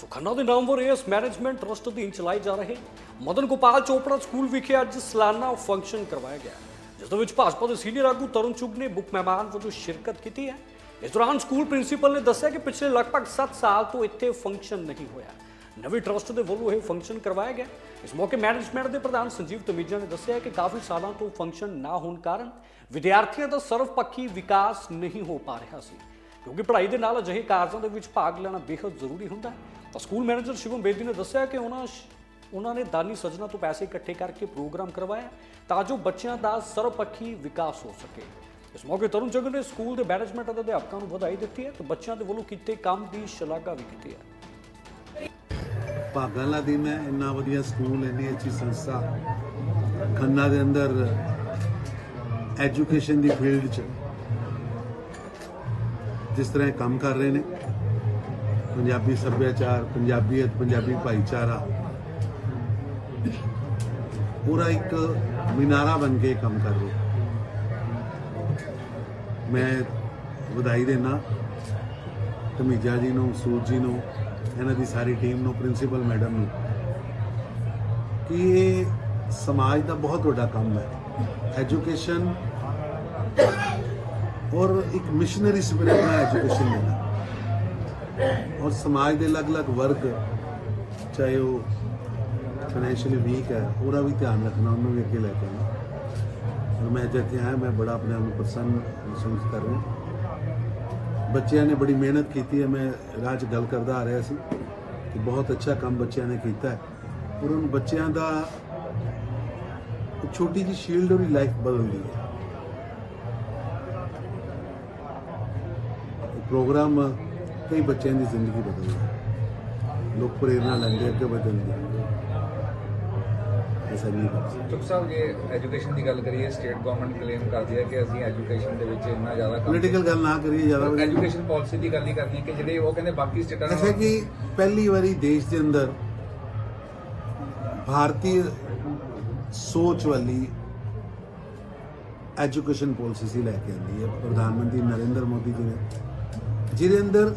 ਸੋ ਖੰਨਾ ਦੇ ਨਾਮਵਰ as management trust ਅਧੀਨ ਚਲਾਏ ਜਾ ਰਹੇ ਮਦਨ ਗੋਪਾਲ ਚੋਪੜਾ ਸਕੂਲ ਵਿਖੇ ਅੱਜ ਸਲਾਨਾ ਫੰਕਸ਼ਨ ਕਰਵਾਇਆ ਗਿਆ। ਜਿਸ ਦੇ ਵਿੱਚ ਭਾਜਪਾ ਦੇ ਸੀਨੀਅਰ ਆਗੂ ਤਰੁਣ ਚੁੱਗ ਨੇ ਮੁੱਖ ਮਹਿਮਾਨ ਵਜੋਂ ਸ਼ਿਰਕਤ ਕੀਤੀ ਹੈ। ਇਸ ਦੌਰਾਨ ਸਕੂਲ ਪ੍ਰਿੰਸੀਪਲ ਨੇ ਦੱਸਿਆ ਕਿ ਪਿਛਲੇ ਲਗਭਗ 7 ਸਾਲ ਤੋਂ ਇੱਥੇ ਫੰਕਸ਼ਨ ਨਹੀਂ ਹੋਇਆ। ਨਵੇਂ ਟਰਸਟ ਦੇ ਵੱਲੋਂ ਇਹ ਫੰਕਸ਼ਨ ਕਰਵਾਇਆ ਗਿਆ। ਇਸ ਮੌਕੇ ਮੈਨੇਜਮੈਂਟ ਦੇ ਪ੍ਰਧਾਨ ਸੰਜੀਵ ਤਮੀਜਾ ਨੇ ਦੱਸਿਆ ਕਿ ਕਾਫੀ ਸਾਲਾਂ ਤੋਂ ਫੰਕਸ਼ਨ ਨਾ ਹੋਣ ਕਾਰਨ ਵਿਦਿਆਰਥੀਆਂ ਦਾ ਸਰਵਪੱਖੀ ਵਿਕਾਸ ਨਹੀਂ ਹੋ ਪਾ ਰਿਹਾ ਸੀ। ਕਿਉਂਕਿ ਪੜ੍ਹਾਈ ਦੇ ਨਾਲ ਅਜਿਹੇ ਕਾਰਜਾਂ ਦੇ ਵਿੱਚ ਭਾਗ ਲੈਣਾ ਬੇਹੱਦ ਜ਼ਰੂਰੀ ਹੁੰਦਾ ਹੈ। ਤਾਂ ਸਕੂਲ ਮੈਨੇਜਰ ਸ਼ਿਵਮ ਬੇਦੀ ਨੇ ਦੱਸਿਆ ਕਿ ਉਹਨਾਂ ਉਹਨਾਂ ਨੇ ਦਾਨੀ ਸੱਜਣਾ ਤੋਂ ਪੈਸੇ ਇਕੱਠੇ ਕਰਕੇ ਪ੍ਰੋਗਰਾਮ ਕਰਵਾਇਆ ਤਾਂ ਜੋ ਬੱਚਿਆਂ ਦਾ ਸਰਵਪੱਖੀ ਵਿਕਾਸ ਹੋ ਸਕੇ। ਇਸ ਮੌਕੇ ਤਰੁਣ ਜਗ ਨੇ ਸਕੂਲ ਦੇ ਮੈਨੇਜਮੈਂਟ ਅਤੇ ਅਧਿਆਪਕਾਂ ਨੂੰ ਵਧਾਈ ਦਿੱਤੀ ਹੈ ਤੇ ਬੱਚਿਆਂ ਦੇ ਵੱਲੋਂ ਕੀਤੇ ਕੰਮ ਦੀ ਸ਼ਲਾਘਾ ਵੀ ਕੀਤੀ ਹੈ। ਭਾਗਾਂ ਵਾਲਾ ਦਿਨ ਹੈ ਇੰਨਾ ਵਧੀਆ ਸਕੂਲ, ਇੰਨੀ ਅੱਛੀ ਸੰਸਥਾ, ਖੰਨਾ ਦੇ ਅੰਦਰ ਐਜੂਕੇਸ਼ਨ ਦੀ ਫੀਲਡ 'ਚ ਜਿਸ ਤਰ੍ਹਾਂ ਕੰਮ ਕਰ ਰਹੇ ਨੇ। ਪੰਜਾਬੀ ਸੱਭਿਆਚਾਰ ਪੰਜਾਬੀਅਤ ਪੰਜਾਬੀ ਭਾਈਚਾਰਾ। ਪੂਰਾ ਇੱਕ ਮਿਨਾਰਾ ਬਣ ਕੇ ਕੰਮ ਕਰ ਰਹੇ ਮੈਂ ਵਧਾਈ ਦੇਣਾ ਧਮੀਜਾ ਜੀ ਨੂੰ ਸੂਰ ਜੀ ਨੂੰ, ਇਹਨਾਂ ਦੀ ਸਾਰੀ ਟੀਮ ਨੂੰ, ਪ੍ਰਿੰਸੀਪਲ ਮੈਡਮ ਨੂੰ, ਕਿ ਇਹ ਸਮਾਜ ਦਾ ਬਹੁਤ ਵੱਡਾ ਕੰਮ ਹੈ। ਐਜੂਕੇਸ਼ਨ ਔਰ ਇੱਕ ਮਿਸ਼ਨਰੀ ਸਪਿਰਿਟ ਨਾਲ ਐਜੂਕੇਸ਼ਨ ਦੇਣਾ ਔਰ ਸਮਾਜ ਦੇ ਅਲੱਗ-ਅਲੱਗ ਵਰਗ, ਚਾਹੇ ਉਹ ਫਾਈਨੈਂਸ਼ੀਅਲੀ ਵੀਕ ਹੈ, ਉਹਦਾ ਵੀ ਧਿਆਨ ਰੱਖਣਾ, ਉਹਨੂੰ ਵੀ ਅੱਗੇ ਲੈ ਕੇ ਆਉਣਾ। ਔਰ ਮੈਂ ਜਿੱਥੇ ਆਇਆ, ਮੈਂ ਬੜਾ ਆਪਣੇ ਆਪ ਨੂੰ ਪ੍ਰਸੰਨ ਮਹਿਸੂਸ ਕਰ ਰਿਹਾ ਬੱਚਿਆਂ ਨੇ ਬੜੀ ਮਿਹਨਤ ਕੀਤੀ ਹੈ, ਮੈਂ ਰਾਹ 'ਚ ਗੱਲ ਕਰਦਾ ਆ ਰਿਹਾ ਸੀ ਕਿ ਬਹੁਤ ਅੱਛਾ ਕੰਮ ਬੱਚਿਆਂ ਨੇ ਕੀਤਾ ਹੈ। ਔਰ ਉਹਨਾਂ ਬੱਚਿਆਂ ਦਾ ਛੋਟੀ ਜਿਹੀ ਸ਼ੀਲਡ ਉਹਦੀ ਲਾਈਫ ਬਦਲਦੀ ਹੈ। ਪ੍ਰੋਗਰਾਮ ਕਈ ਬੱਚਿਆਂ ਦੀ ਜ਼ਿੰਦਗੀ ਬਦਲਦਾ ਹੈ ਲੋਕ ਪ੍ਰੇਰਨਾ ਲੈਂਦੇ ਅੱਗੇ ਵਧਣ ਦੀ। ਐਸਾ ਨਹੀਂ ਹੈ ਚੁੱਪ ਸਾਹਿਬ ਜੇ ਐਜੂਕੇਸ਼ਨ ਦੀ ਗੱਲ ਕਰੀਏ ਸਟੇਟ ਗਵਰਨਮੈਂਟ ਕਲੇਮ ਕਰਦੀ ਹੈ ਕਿ ਅਸੀਂ ਐਜੂਕੇਸ਼ਨ ਦੇ ਵਿੱਚ ਇੰਨਾ ਜ਼ਿਆਦਾ ਕੰਮ ਪੋਲੀਟੀਕਲ ਗੱਲ ਨਾ ਕਰੀਏ ਜ਼ਿਆਦਾ ਐਜੂਕੇਸ਼ਨ ਪਾਲਿਸੀ ਦੀ ਗੱਲ ਹੀ ਕਰਨੀ ਹੈ ਕਿ ਜਿਹੜੇ ਉਹ ਕਹਿੰਦੇ ਬਾਕੀ ਸਟੇਟਾਂ ਐਸਾ ਕਿ ਪਹਿਲੀ ਵਾਰੀ ਦੇਸ਼ ਦੇ ਅੰਦਰ ਭਾਰਤੀ ਸੋਚ ਵਾਲੀ ਐਜੂਕੇਸ਼ਨ ਪਾਲਿਸੀ ਲੈ ਕੇ ਆਂਦੀ ਹੈ। ਪ੍ਰਧਾਨ ਮੰਤਰੀ ਨਰਿੰਦਰ ਮੋਦੀ ਜੀ ਨੇ। ਜਿਹਦੇ ਅੰਦਰ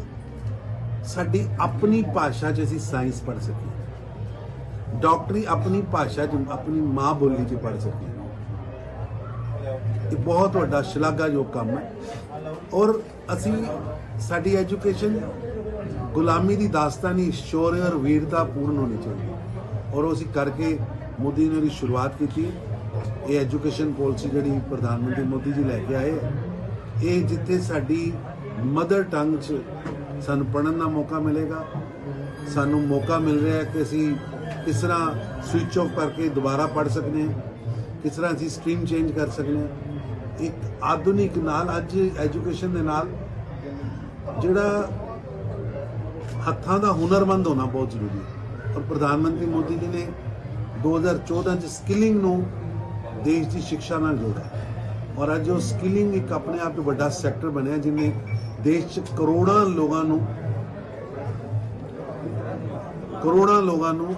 ਸਾਡੀ ਆਪਣੀ ਭਾਸ਼ਾ 'ਚ ਅਸੀਂ ਸਾਇੰਸ ਪੜ੍ਹ ਸਕੀਏ। ਡਾਕਟਰੀ ਆਪਣੀ ਭਾਸ਼ਾ 'ਚ, ਆਪਣੀ ਮਾਂ ਬੋਲੀ 'ਚ ਪੜ੍ਹ ਸਕੀਏ। ਇਹ ਬਹੁਤ ਵੱਡਾ ਸ਼ਲਾਘਾਯੋਗ ਕੰਮ ਹੈ। ਔਰ ਅਸੀਂ ਸਾਡੀ ਐਜੂਕੇਸ਼ਨ ਗੁਲਾਮੀ ਦੀ ਦਾਸਤਾਨੀ, ਸ਼ੌਰਯ ਔਰ ਵੀਰਤਾ ਪੂਰਨ ਹੋਣੀ ਚਾਹੀਦੀ ਔਰ ਉਹ ਅਸੀਂ ਕਰਕੇ ਮੋਦੀ ਨੇ ਉਹਦੀ ਸ਼ੁਰੂਆਤ ਕੀਤੀ ਇਹ ਐਜੂਕੇਸ਼ਨ ਪਾਲਿਸੀ ਜਿਹੜੀ ਪ੍ਰਧਾਨ ਮੰਤਰੀ ਮੋਦੀ ਜੀ ਲੈ ਕੇ ਆਏ ਇਹ ਜਿੱਥੇ ਸਾਡੀ ਮਦਰ ਟੰਗ 'ਚ ਸਾਨੂੰ ਪੜਨ ਦਾ ਮੌਕਾ ਮਿਲੇਗਾ। ਸਾਨੂੰ ਮੌਕਾ ਮਿਲ ਰਿਹਾ ਹੈ ਕਿ ਅਸੀਂ ਕਿਸ ਤਰ੍ਹਾਂ ਸਵਿਚ ਆਫ ਕਰਕੇ ਦੁਬਾਰਾ ਪੜ ਸਕਦੇ ਹਾਂ, ਕਿਸ ਤਰ੍ਹਾਂ ਅਸੀਂ ਸਟਰੀਮ ਚੇਂਜ ਕਰ ਸਕਦੇ ਹਾਂ। ਇੱਕ ਆਧੁਨਿਕ ਨਾਲ, ਅੱਜ ਐਜੂਕੇਸ਼ਨ ਦੇ ਨਾਲ ਜਿਹੜਾ ਹੱਥਾਂ ਦਾ ਹੁਨਰਮੰਦ ਹੋਣਾ ਬਹੁਤ ਜ਼ਰੂਰੀ ਹੈ। ਔਰ ਪ੍ਰਧਾਨ ਮੰਤਰੀ ਮੋਦੀ ਜੀ ਨੇ 2014 ਚ ਸਕਿਲਿੰਗ ਨੂੰ ਦੇਸ਼ ਦੀ ਸਿੱਖਿਆ ਨਾਲ ਜੋੜਿਆ। ਔਰ ਅੱਜ ਉਹ ਸਕਿਲਿੰਗ ਇੱਕ ਆਪਣੇ ਆਪ 'ਚ ਵੱਡਾ ਸੈਕਟਰ ਬਣਿਆ ਜਿਹਨੇ ਦੇਸ਼ 'ਚ ਕਰੋੜਾਂ ਲੋਕਾਂ ਨੂੰ, ਕਰੋੜਾਂ ਲੋਕਾਂ ਨੂੰ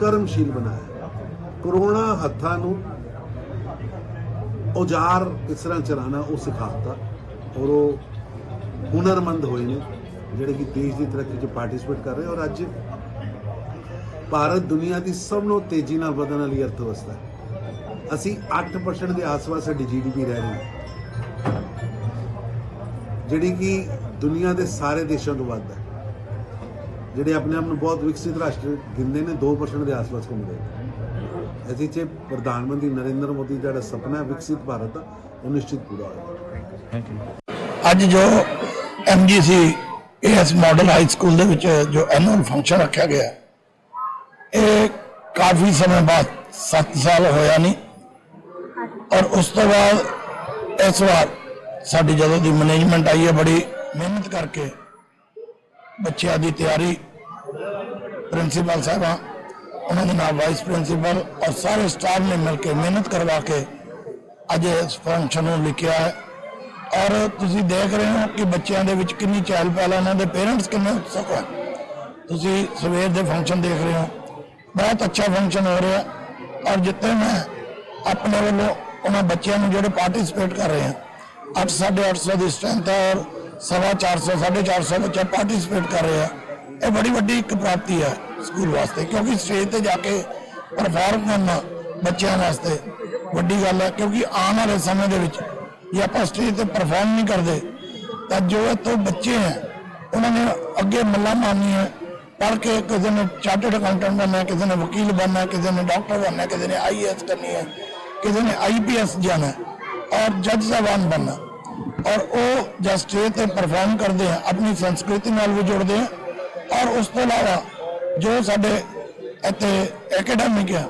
ਕਰਮਸ਼ੀਲ ਬਣਾਇਆ। ਕਰੋੜਾਂ ਹੱਥਾਂ ਨੂੰ ਔਜ਼ਾਰ ਕਿਸ ਤਰ੍ਹਾਂ ਚਲਾਣਾ ਉਹ ਸਿਖਾਤਾ ਔਰ ਉਹ ਹੁਨਰਮੰਦ ਹੋਏ ਨੇ, ਜਿਹੜੇ ਕਿ ਦੇਸ਼ ਦੀ ਤਰੱਕੀ 'ਚ ਪਾਰਟਿਸਿਪੇਟ ਕਰ ਰਹੇ ਔਰ ਅੱਜ ਭਾਰਤ ਦੁਨੀਆ ਦੀ ਸਭ ਤੋਂ ਤੇਜ਼ੀ ਨਾਲ ਵਧਣ ਵਾਲੀ ਅਰਥਵਿਵਸਥਾ ਹੈ। ਅਸੀਂ 8% ਦੇ ਆਸ-ਪਾਸ ਸਾਡੀ ਜੀਡੀਪੀ ਰਹਿ ਰਹੀ ਹੈ ਜਿਹੜੀ ਕਿ ਦੁਨੀਆ ਦੇ ਸਾਰੇ ਦੇਸ਼ਾਂ ਤੋਂ ਵੱਧ ਹੈ। ਜਿਹੜੇ ਆਪਣੇ ਆਪ ਨੂੰ ਬਹੁਤ ਵਿਕਸਿਤ ਰਾਸ਼ਟਰ ਗਿਣਦੇ ਨੇ 2% ਦੇ ਆਸ-ਪਾਸ ਘੁੰਮਦੇ ਨੇ। ਅਸੀਂ ਚ ਪ੍ਰਧਾਨ ਮੰਤਰੀ ਨਰਿੰਦਰ ਮੋਦੀ ਦਾ ਜਿਹੜਾ ਸੁਪਨਾ ਹੈ ਵਿਕਸਿਤ ਭਾਰਤ ਦਾ ਉਹ ਨਿਸ਼ਚਿਤ ਪੂਰਾ ਹੋਏਗਾ ਅੱਜ ਜੋ MGC AS model high school ਦੇ ਵਿੱਚ ਜੋ ਐਨੂਅਲ ਫੰਕਸ਼ਨ ਰੱਖਿਆ ਗਿਆ ਇਹ ਕਾਫੀ ਸਮੇਂ ਬਾਅਦ 7 ਸਾਲ ਹੋਇਆ ਨਹੀਂ। ਔਰ ਉਸ ਤੋਂ ਬਾਅਦ ਇਸ ਵਾਰ ਸਾਡੀ ਜਦੋਂ ਦੀ ਮੈਨੇਜਮੈਂਟ ਆਈ ਹੈ, ਬੜੀ ਮਿਹਨਤ ਕਰਕੇ ਬੱਚਿਆਂ ਦੀ ਤਿਆਰੀ ਪ੍ਰਿੰਸੀਪਲ ਸਾਹਿਬਾਂ, ਉਹਨਾਂ ਦੇ ਨਾਲ ਵਾਈਸ ਪ੍ਰਿੰਸੀਪਲ ਔਰ ਸਾਰੇ ਸਟਾਫ ਨੇ ਮਿਲ ਕੇ ਮਿਹਨਤ ਕਰਵਾ ਕੇ ਅੱਜ ਇਸ ਫੰਕਸ਼ਨ ਨੂੰ ਲਿਖਿਆ ਹੈ। ਔਰ ਤੁਸੀਂ ਦੇਖ ਰਹੇ ਹੋ ਕਿ ਬੱਚਿਆਂ ਦੇ ਵਿੱਚ ਕਿੰਨੀ ਚਹਿਲ ਪਹਿਲ ਹੈ ਉਹਨਾਂ ਦੇ ਪੇਰੈਂਟਸ ਕਿੰਨੇ ਉਤਸੁਕ ਹੈ ਤੁਸੀਂ ਸਵੇਰ ਦੇ ਫੰਕਸ਼ਨ ਦੇਖ ਰਹੇ ਹੋ, ਬਹੁਤ ਅੱਛਾ ਫੰਕਸ਼ਨ ਹੋ ਰਿਹਾ। ਔਰ ਜਿੱਤੇ ਮੈਂ ਆਪਣੇ ਵੱਲੋਂ ਉਹਨਾਂ ਬੱਚਿਆਂ ਨੂੰ ਜਿਹੜੇ ਪਾਰਟਿਸਿਪੇਟ ਕਰ ਰਹੇ ਹਨ 8 850 ਦੀ ਸਟਰੈਂਥ ਹੈ ਔਰ ਸਵਾ 400 450 ਬੱਚੇ ਪਾਰਟਿਸਿਪੇਟ ਕਰ ਰਹੇ ਆ ਇਹ ਬੜੀ ਵੱਡੀ ਇੱਕ ਪ੍ਰਾਪਤੀ ਹੈ ਸਕੂਲ ਵਾਸਤੇ ਕਿਉਂਕਿ ਸਟੇਜ ਤੇ ਜਾ ਕੇ ਪਰਫਾਰਮ ਕਰਨਾ ਬੱਚਿਆਂ ਵਾਸਤੇ ਵੱਡੀ ਗੱਲ ਹੈ ਕਿਉਂਕਿ ਆਉਣ ਵਾਲੇ ਸਮੇਂ ਦੇ ਵਿੱਚ ਜੇ ਆਪਾਂ ਸਟੇਜ ਤੇ ਪਰਫਾਰਮ ਨਹੀਂ ਕਰਦੇ ਤਾਂ ਜੋ ਇਹ ਤੋਂ ਬੱਚੇ ਹੈ ਉਹਨਾਂ ਨੇ ਅੱਗੇ ਮੱਲਾ ਮਾਰਨੀ ਹੈ ਪੜ੍ਹ ਕੇ ਕਿਸੇ ਨੇ ਚਾਰਟਰਡ ਅਕਾਊਂਟੈਂਟ ਬਣਨਾ ਹੈ, ਕਿਸੇ ਨੇ ਵਕੀਲ ਬਣਨਾ ਹੈ, ਕਿਸੇ ਨੇ ਡਾਕਟਰ ਬਣਨਾ ਹੈ, ਕਿਸੇ ਨੇ ਆਈਏਐਸ ਕਰਨੀ ਹੈ ਕਿਸੇ ਨੇ ਆਈਪੀਐਸ ਜਾਣਾ ਹੈ। ਔਰ ਜੱਜ ਸਾਹਿਬਾਨ ਬਣਨਾ। ਔਰ ਉਹ ਜਦ ਸਟੇਜ ਤੇ ਪਰਫਾਰਮ ਕਰਦੇ ਆ, ਆਪਣੀ ਸੰਸਕ੍ਰਿਤੀ ਨਾਲ ਵੀ ਜੁੜਦੇ ਆ। ਔਰ ਉਸ ਤੋਂ ਇਲਾਵਾ ਜੋ ਸਾਡੇ ਇੱਥੇ ਅਕੈਡਮਿਕ ਆ,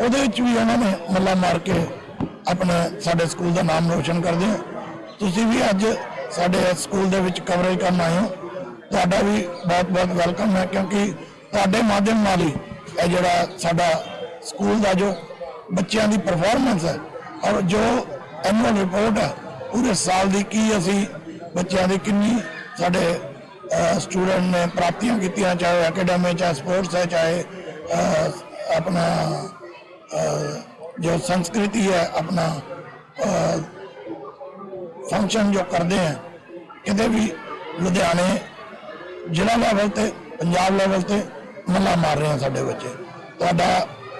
ਉਹਦੇ ਵਿੱਚ ਵੀ ਉਹਨਾਂ ਨੇ ਮੱਲਾ ਮਾਰ ਕੇ ਆਪਣੇ ਸਾਡੇ ਸਕੂਲ ਦਾ ਨਾਮ ਰੋਸ਼ਨ ਕਰਦੇ ਆ। ਤੁਸੀਂ ਵੀ ਅੱਜ ਸਾਡੇ ਇਸ ਸਕੂਲ ਦੇ ਵਿੱਚ ਕਵਰੇਜ ਕਰਨ ਆਏ ਹੋ। ਤੁਹਾਡਾ ਵੀ ਬਹੁਤ ਬਹੁਤ ਵੈਲਕਮ ਹੈ ਕਿਉਂਕਿ ਤੁਹਾਡੇ ਮਾਧਿਅਮ ਨਾਲ ਹੀ ਇਹ ਜਿਹੜਾ ਸਾਡਾ ਸਕੂਲ ਦਾ ਜੋ ਬੱਚਿਆਂ ਦੀ ਪਰਫਾਰਮੈਂਸ ਹੈ ਔਰ ਜੋ ਐਨੂਅਲ ਰਿਪੋਰਟ ਹੈ। ਪੂਰੇ ਸਾਲ ਦੀ ਕੀ ਅਸੀਂ ਬੱਚਿਆਂ ਦੀ ਕਿੰਨੀ ਸਾਡੇ ਸਟੂਡੈਂਟ ਨੇ ਪ੍ਰਾਪਤੀਆਂ ਕੀਤੀਆਂ ਚਾਹੇ ਐਕੈਡਮੀ ਚਾਹੇ ਸਪੋਰਟਸ ਹੈ ਚਾਹੇ ਅਹ, ਆਪਣਾ ਅਹ, ਜੋ ਸੰਸਕ੍ਰਿਤੀ ਹੈ ਆਪਣਾ ਫੰਕਸ਼ਨ ਜੋ ਕਰਦੇ ਆ ਕਿਤੇ ਵੀ ਲੁਧਿਆਣੇ ਜ਼ਿਲ੍ਹਾ ਲੈਵਲ ਤੇ ਪੰਜਾਬ ਲੈਵਲ ਤੇ ਮੱਲਾ ਮਾਰ ਰਹੇ ਆ ਸਾਡੇ ਬੱਚੇ। ਤੁਹਾਡਾ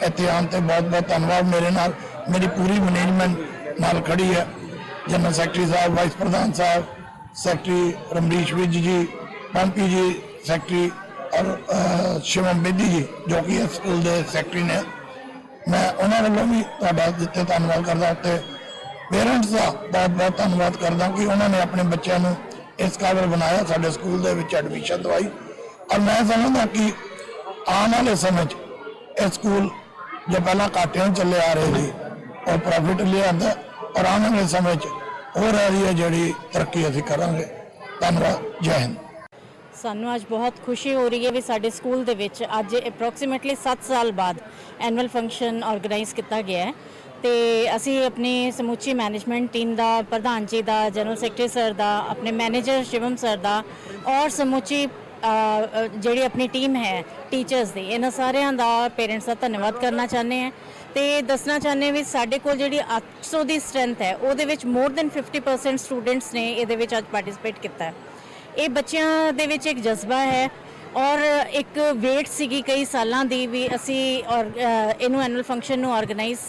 ਇੱਥੇ ਆਉਣ ਤੇ ਬਹੁਤ ਬਹੁਤ ਧੰਨਵਾਦ ਮੇਰੇ ਨਾਲ। ਮੇਰੀ ਪੂਰੀ ਮੈਨੇਜਮੈਂਟ ਨਾਲ ਖੜੀ ਹੈ। ਜਨਰਲ ਸੈਕਟਰੀ ਸਾਹਿਬ ਵਾਈਸ ਪ੍ਰਧਾਨ ਸਾਹਿਬ ਸੈਕਟਰੀ ਰਮਰੀਸ਼ ਵਿਜ ਜੀ ਪੰਪੀ ਜੀ ਸੈਕਟਰੀ ਔਰ ਸ਼ਿਵਮ ਬੇਦੀ ਜੀ, ਜੋ ਕਿ ਇਸ ਸਕੂਲ ਦੇ ਸੈਕਟਰੀ ਨੇ। ਮੈਂ ਉਹਨਾਂ ਵੱਲੋਂ ਵੀ ਤੁਹਾਡਾ ਜਿੱਥੇ ਧੰਨਵਾਦ ਕਰਦਾ ਉੱਤੇ ਪੇਰੈਂਟਸ ਦਾ ਬਹੁਤ ਬਹੁਤ ਧੰਨਵਾਦ ਕਰਦਾ ਕਿ ਉਹਨਾਂ ਨੇ ਆਪਣੇ ਬੱਚਿਆਂ ਨੂੰ ਇਸ ਕਾਬਿਲ ਬਣਾਇਆ, ਸਾਡੇ ਸਕੂਲ ਦੇ ਵਿੱਚ ਐਡਮਿਸ਼ਨ ਦਵਾਈ। ਔਰ ਮੈਂ ਸਮਝਦਾ ਕਿ ਆਉਣ ਵਾਲੇ ਸਮੇਂ 'ਚ ਇਹ ਸਕੂਲ ਜੋ ਪਹਿਲਾਂ ਘਾਟਿਆਂ ਚੱਲੇ ਆ ਰਹੇ ਸੀ, ਉਹ ਪ੍ਰੋਫਿਟ ਲਿਆਂਦਾ ਔਰ ਆਉਣ ਵਾਲੇ ਸਮੇਂ 'ਚ ਹੋਰ ਰਹੀ ਜਿਹੜੀ ਤਰੱਕੀ ਅਸੀਂ ਕਰਾਂਗੇ। ਧੰਨਵਾਦ। ਜੈ ਹਿੰਦ। ਸਾਨੂੰ ਅੱਜ ਬਹੁਤ ਖੁਸ਼ੀ ਹੋ ਰਹੀ ਹੈ ਵੀ ਸਾਡੇ ਸਕੂਲ ਦੇ ਵਿੱਚ ਅੱਜ ਅਪਰੋਕਸੀਮੇਟਲੀ 7 ਸਾਲ ਬਾਅਦ ਐਨੂਅਲ ਫੰਕਸ਼ਨ ਆਰਗੇਨਾਈਜ਼ ਕੀਤਾ ਗਿਆ ਹੈ। ਤੇ ਅਸੀਂ ਆਪਣੀ ਸਮੁੱਚੀ ਮੈਨੇਜਮੈਂਟ ਟੀਮ ਦਾ, ਪ੍ਰਧਾਨ ਜੀ ਦਾ ਜਨਰਲ ਸੈਕਟਰੀ ਸਰ ਦਾ, ਆਪਣੇ ਮੈਨੇਜਰ ਸ਼ਿਵਮ ਸਰ ਦਾ ਔਰ ਸਮੁੱਚੀ ਜਿਹੜੀ ਆਪਣੀ ਟੀਮ ਹੈ ਟੀਚਰਸ ਦੀ, ਇਹਨਾਂ ਸਾਰਿਆਂ ਦਾ ਪੇਰੈਂਟਸ ਦਾ ਧੰਨਵਾਦ ਕਰਨਾ ਚਾਹੁੰਦੇ ਹਾਂ। ਤੇ ਦੱਸਣਾ ਚਾਹੁੰਦੇ ਵੀ ਸਾਡੇ ਕੋਲ ਜਿਹੜੀ 800 ਦੀ ਸਟਰੈਂਥ ਹੈ, ਉਹਦੇ ਵਿੱਚ ਮੋਰ ਦੈਨ 50% ਸਟੂਡੈਂਟਸ ਨੇ ਇਹਦੇ ਵਿੱਚ ਅੱਜ ਪਾਰਟਿਸਿਪੇਟ ਕੀਤਾ ਹੈ। ਇਹ ਬੱਚਿਆਂ ਦੇ ਵਿੱਚ ਇੱਕ ਜਜ਼ਬਾ ਹੈ ਔਰ ਇੱਕ ਵੇਟ ਸੀਗੀ ਕਈ ਸਾਲਾਂ ਦੀ ਵੀ ਅਸੀਂ ਔਰ ਇਹਨੂੰ ਐਨੂਅਲ ਫੰਕਸ਼ਨ ਨੂੰ ਆਰਗੇਨਾਈਜ਼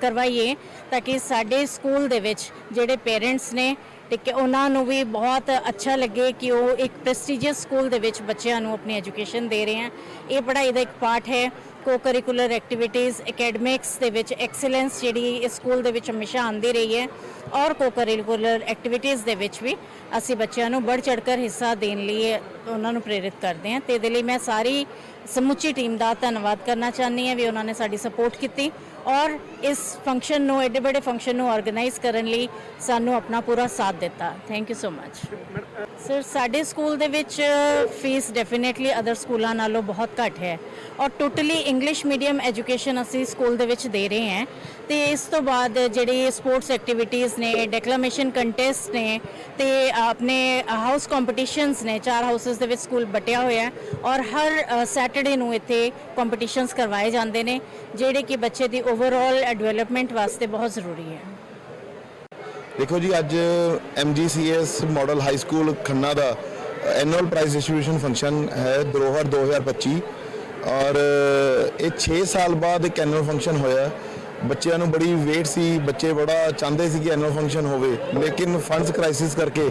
ਕਰਵਾਈਏ ਤਾਂ ਕਿ ਸਾਡੇ ਸਕੂਲ ਦੇ ਵਿੱਚ ਜਿਹੜੇ ਪੇਰੈਂਟਸ ਨੇ ਠੀਕ ਹੈ ਉਹਨਾਂ ਨੂੰ ਵੀ ਬਹੁਤ ਅੱਛਾ ਲੱਗੇ ਕਿ ਉਹ ਇੱਕ ਪ੍ਰੈਸਟੀਜੀਅਸ ਸਕੂਲ ਦੇ ਵਿੱਚ ਬੱਚਿਆਂ ਨੂੰ ਆਪਣੀ ਐਜੂਕੇਸ਼ਨ ਦੇ ਰਹੇ ਹਨ ਇਹ ਪੜ੍ਹਾਈ ਦਾ ਇੱਕ ਪਾਰਟ ਹੈ ਕੋ ਕਰਿਕੂਲਰ ਐਕਟੀਵਿਟੀਜ਼ ਅਕੈਡਮਿਕਸ ਦੇ ਵਿੱਚ ਐਕਸਲੈਂਸ ਜਿਹੜੀ ਇਸ ਸਕੂਲ ਦੇ ਵਿੱਚ ਹਮੇਸ਼ਾ ਆਉਂਦੀ ਰਹੀ ਹੈ ਔਰ ਕੋ ਕਰਿਕੂਲਰ ਐਕਟੀਵਿਟੀਜ਼ ਦੇ ਵਿੱਚ ਵੀ ਅਸੀਂ ਬੱਚਿਆਂ ਨੂੰ ਵੱਧ ਚੜ੍ਹ ਕਰ ਹਿੱਸਾ ਦੇਣ ਲਈ ਉਹਨਾਂ ਨੂੰ ਪ੍ਰੇਰਿਤ ਕਰਦੇ ਹਾਂ ਤੇ ਇਹਦੇ ਲਈ ਮੈਂ ਸਾਰੀ ਸਮੁੱਚੀ ਟੀਮ ਦਾ ਧੰਨਵਾਦ ਕਰਨਾ ਚਾਹੁੰਦੀ ਹਾਂ ਵੀ ਉਹਨਾਂ ਨੇ ਸਾਡੀ ਸਪੋਰਟ ਕੀਤੀ ਔਰ ਇਸ ਫੰਕਸ਼ਨ ਨੂੰ, ਐਡੇ ਵੱਡੇ ਫੰਕਸ਼ਨ ਨੂੰ ਆਰਗੇਨਾਈਜ਼ ਕਰਨ ਲਈ ਸਾਨੂੰ ਆਪਣਾ ਪੂਰਾ ਸਾਥ ਦਿੱਤਾ। Thank you so much sir ਸਾਡੇ ਸਕੂਲ ਦੇ ਵਿੱਚ ਫੀਸ ਡੈਫੀਨਿਟਲੀ ਅਦਰ ਸਕੂਲਾਂ ਨਾਲੋਂ ਬਹੁਤ ਘੱਟ ਹੈ ਔਰ ਟੋਟਲੀ ਇੰਗਲਿਸ਼ ਮੀਡੀਅਮ ਐਜੂਕੇਸ਼ਨ ਅਸੀਂ ਸਕੂਲ ਦੇ ਵਿੱਚ ਦੇ ਰਹੇ ਹਾਂ ਤੇ ਇਸ ਤੋਂ ਬਾਅਦ ਜਿਹੜੀ ਸਪੋਰਟਸ ਐਕਟੀਵਿਟੀਜ਼ ਨੇ ਡੈਕਲੇਮੇਸ਼ਨ ਕੰਟੈਸਟ ਨੇ ਤੇ ਆਪਣੇ ਹਾਊਸ ਕੰਪੀਟੀਸ਼ਨਸ ਨੇ, ਚਾਰ ਹਾਊਸਸ ਦੇ ਵਿੱਚ ਸਕੂਲ ਬਟਿਆ ਹੋਇਆ ਔਰ ਹਰ ਸੈਟ ਸੈਟਰਡੇ ਨੂੰ ਇੱਥੇ ਕੰਪੀਟੀਸ਼ਨਸ ਕਰਵਾਏ ਜਾਂਦੇ ਨੇ, ਜਿਹੜੇ ਕਿ ਬੱਚੇ ਦੀ ਓਵਰਆਲ ਡਿਵੈਲਪਮੈਂਟ ਵਾਸਤੇ ਬਹੁਤ ਜ਼ਰੂਰੀ ਹੈ। ਦੇਖੋ ਜੀ, ਅੱਜ MGCS model high school Khanna ਦਾ ਐਨੂਅਲ ਪ੍ਰਾਈਜ਼ ਡਿਸਟ੍ਰੀਬਿਊਸ਼ਨ ਫੰਕਸ਼ਨ ਹੈ ਦਰੋਹਰ 2025 ਔਰ ਇਹ 6 ਸਾਲ ਬਾਅਦ ਇੱਕ ਐਨੂਅਲ ਫੰਕਸ਼ਨ ਹੋਇਆ। ਬੱਚਿਆਂ ਨੂੰ ਬੜੀ ਵੇਟ ਸੀ, ਬੱਚੇ ਬੜਾ ਚਾਹੁੰਦੇ ਸੀ ਕਿ ਐਨੂਅਲ ਫੰਕਸ਼ਨ ਹੋਵੇ, ਲੇਕਿਨ ਫੰਡਸ ਕ੍ਰਾਈਸਿਸ ਕਰਕੇ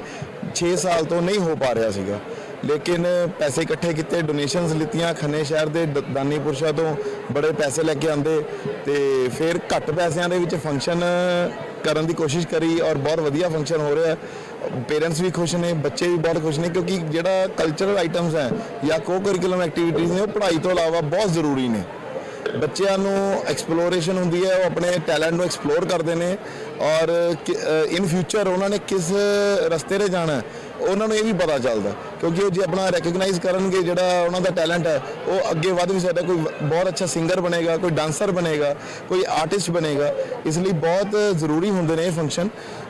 6 ਸਾਲ ਤੋਂ ਨਹੀਂ ਹੋ ਪਾ ਰਿਹਾ ਸੀਗਾ। ਲੇਕਿਨ ਪੈਸੇ ਇਕੱਠੇ ਕੀਤੇ ਡੋਨੇਸ਼ਨਸ ਲਿੱਤੀਆਂ, ਖੰਨੇ ਸ਼ਹਿਰ ਦੇ ਦ- ਦਾਨੀ ਪੁਰਸ਼ਾਂ ਤੋਂ ਬੜੇ ਪੈਸੇ ਲੈ ਕੇ ਆਂਦੇ ਤੇ ਫਿਰ ਘੱਟ ਪੈਸਿਆਂ ਦੇ ਵਿੱਚ ਫੰਕਸ਼ਨ ਕਰਨ ਦੀ ਕੋਸ਼ਿਸ਼ ਕਰੀ ਔਰ ਬਹੁਤ ਵਧੀਆ ਫੰਕਸ਼ਨ ਹੋ ਰਿਹਾ। ਪੇਰੈਂਟਸ ਵੀ ਖੁਸ਼ ਨੇ, ਬੱਚੇ ਵੀ ਬਹੁਤ ਖੁਸ਼ ਨੇ ਕਿਉਂਕਿ ਜਿਹੜਾ ਕਲਚਰਲ ਆਈਟਮਸ ਹੈ ਜਾਂ ਕੋ ਕਰਿਕੂਲਮ ਐਕਟੀਵਿਟੀਜ਼ ਨੇ, ਉਹ ਪੜ੍ਹਾਈ ਤੋਂ ਇਲਾਵਾ ਬਹੁਤ ਜ਼ਰੂਰੀ ਨੇ। ਬੱਚਿਆਂ ਨੂੰ ਐਕਸਪਲੋਰੇਸ਼ਨ ਹੁੰਦੀ ਹੈ, ਉਹ ਆਪਣੇ ਟੈਲੈਂਟ ਨੂੰ ਐਕਸਪਲੋਰ ਕਰਦੇ ਨੇ ਔਰ ਇਨ ਫਿਊਚਰ ਉਹਨਾਂ ਨੇ ਕਿਸ ਰਸਤੇ 'ਤੇ ਜਾਣਾ ਉਹਨਾਂ ਨੂੰ ਇਹ ਵੀ ਪਤਾ ਚੱਲਦਾ, ਕਿਉਂਕਿ ਉਹ ਜੇ ਆਪਣਾ ਰੈਕਗਨਾਈਜ਼ ਕਰਨਗੇ ਜਿਹੜਾ ਉਹਨਾਂ ਦਾ ਟੈਲੈਂਟ ਹੈ, ਉਹ ਅੱਗੇ ਵੱਧ ਵੀ ਸਕਦਾ, ਕੋਈ ਬਹੁਤ ਅੱਛਾ ਸਿੰਗਰ ਬਣੇਗਾ, ਕੋਈ ਡਾਂਸਰ ਬਣੇਗਾ, ਕੋਈ ਆਰਟਿਸਟ ਬਣੇਗਾ, ਇਸ ਲਈ ਬਹੁਤ ਜ਼ਰੂਰੀ ਹੁੰਦੇ ਨੇ ਇਹ ਫੰਕਸ਼ਨ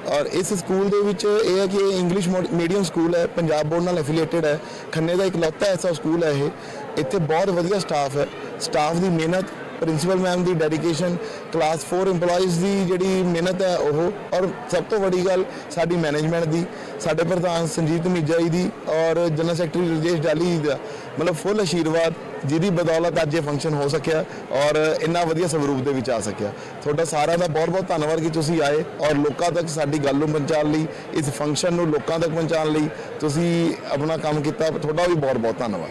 ਔਰ ਇਸ ਸਕੂਲ ਦੇ ਵਿੱਚ ਇਹ ਹੈ ਕਿ ਇਹ ਇੰਗਲਿਸ਼ ਮੀਡੀਅਮ ਸਕੂਲ ਹੈ, ਪੰਜਾਬ ਬੋਰਡ ਨਾਲ ਐਫੀਲੀਏਟਡ ਹੈ, ਖੰਨੇ ਦਾ ਇਕਲੌਤਾ ਐਸਾ ਸਕੂਲ ਹੈ ਇਹ, ਇੱਥੇ ਬਹੁਤ ਵਧੀਆ ਸਟਾਫ ਹੈ ਸਟਾਫ ਦੀ ਮਿਹਨਤ ਪ੍ਰਿੰਸੀਪਲ ਮੈਮ ਦੀ ਡੈਡੀਕੇਸ਼ਨ, ਕਲਾਸ 4 EMPLOYEES ਦੀ ਜਿਹੜੀ ਮਿਹਨਤ ਹੈ ਉਹ, ਔਰ ਸਭ ਤੋਂ ਵੱਡੀ ਗੱਲ ਸਾਡੀ ਮੈਨੇਜਮੈਂਟ ਦੀ, ਸਾਡੇ ਪ੍ਰਧਾਨ ਸੰਜੀਤ ਮਿੱਜਾ ਜੀ ਦੀ ਔਰ ਜਨਰਲ ਸੈਕਟਰੀ ਰਜੇਸ਼ ਡਾਲੀ ਜੀ ਦਾ, ਮਤਲਬ ਫੁੱਲ ਆਸ਼ੀਰਵਾਦ ਜਿਹਦੀ ਬਦੌਲਤ ਅੱਜ ਇਹ ਫੰਕਸ਼ਨ ਹੋ ਸਕਿਆ ਔਰ ਇੰਨਾ ਵਧੀਆ ਸਵਰੂਪ ਦੇ ਵਿੱਚ ਆ ਸਕਿਆ। ਤੁਹਾਡਾ ਸਾਰਿਆਂ ਦਾ ਬਹੁਤ ਬਹੁਤ ਧੰਨਵਾਦ ਕਿ ਤੁਸੀਂ ਆਏ ਔਰ ਲੋਕਾਂ ਤੱਕ ਸਾਡੀ ਗੱਲ ਨੂੰ ਪਹੁੰਚਾਉਣ ਲਈ, ਇਸ ਫੰਕਸ਼ਨ ਨੂੰ ਲੋਕਾਂ ਤੱਕ ਪਹੁੰਚਾਉਣ ਲਈ ਤੁਸੀਂ ਆਪਣਾ ਕੰਮ ਕੀਤਾ, ਤੁਹਾਡਾ ਵੀ ਬਹੁਤ ਬਹੁਤ ਧੰਨਵਾਦ।